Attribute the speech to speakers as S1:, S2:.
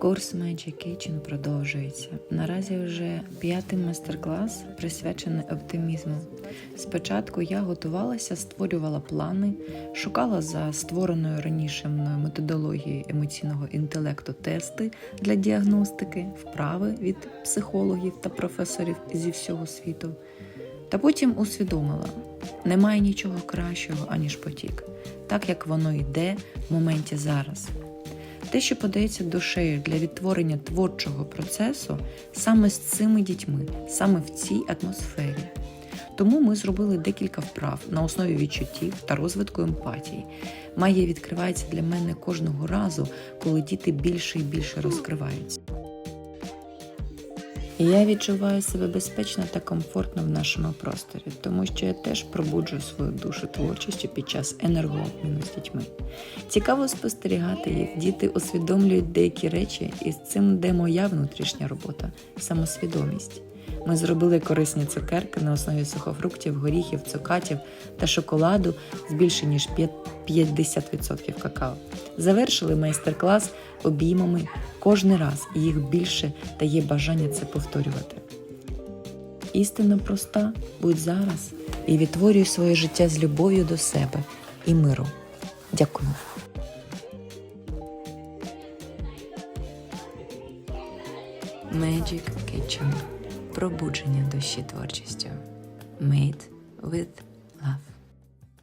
S1: Курс Magic Kitchen продовжується. Наразі вже п'ятий майстер-клас присвячений оптимізму. Спочатку я готувалася, створювала плани, шукала за створеною раніше мною методологією емоційного інтелекту тести для діагностики, вправи від психологів та професорів зі всього світу. Та потім усвідомила: немає нічого кращого, аніж потік, так як воно йде в моменті зараз. Те, що подається душею для відтворення творчого процесу, саме з цими дітьми, саме в цій атмосфері. Тому ми зробили декілька вправ на основі відчуттів та розвитку емпатії. Магія відкривається для мене кожного разу, коли діти більше і більше розкриваються. Я відчуваю себе безпечно та комфортно в нашому просторі, тому що я теж пробуджую свою душу творчістю під час енергообміну з дітьми. Цікаво спостерігати, як діти усвідомлюють деякі речі, і з цим де моя внутрішня робота, самосвідомість. Ми зробили корисні цукерки на основі сухофруктів, горіхів, цукатів та шоколаду з більше ніж 50% какао. Завершили майстер-клас обіймами кожен раз, і їх більше та є бажання це повторювати. Істина проста, будь зараз і відтворюй своє життя з любов'ю до себе і миру. Дякую. Magic Kitchen. Пробудження душі творчістю. Made with